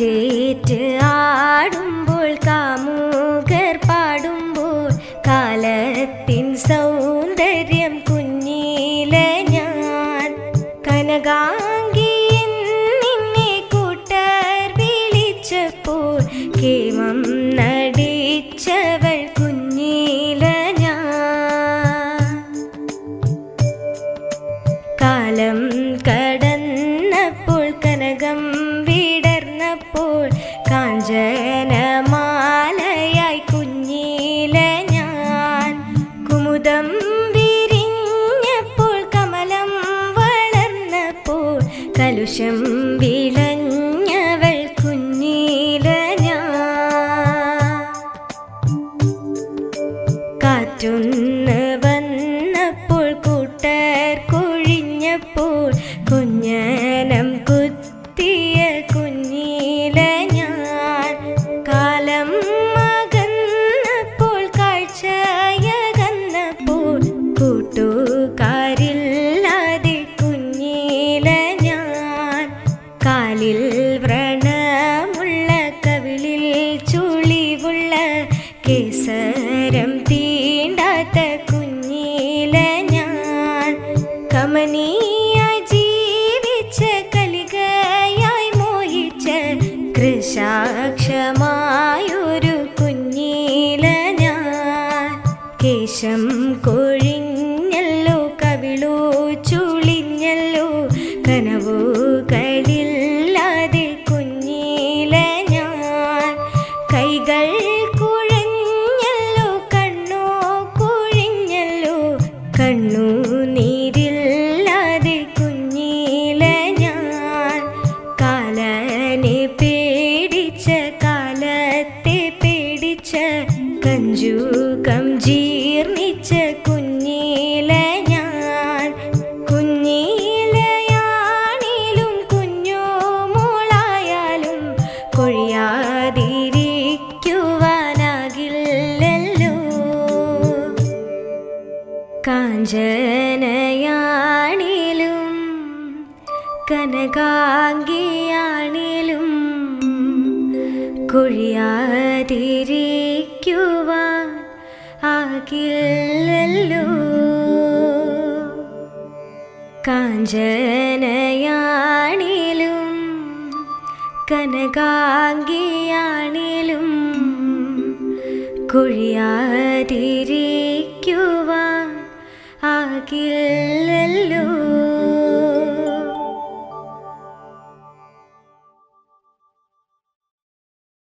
കാറ്റേറ്റ് ആടുമ്പോൾ കാമൂ ശംവി ജീർണിച്ച കഞ്ചൂകം ജീർണിച്ച കുഞ്ഞില കാഞ്ചനയാണിലും കനകാംഗിയാണിലും കൊഴിയാതിരിക്കുവാൻ ആകില്ലല്ലോ. കാഞ്ചനയാണിലും കനകാംഗിയാണിലും കൊഴിയാതിരിക്കുവാൻ ആകില്ലല്ലോ.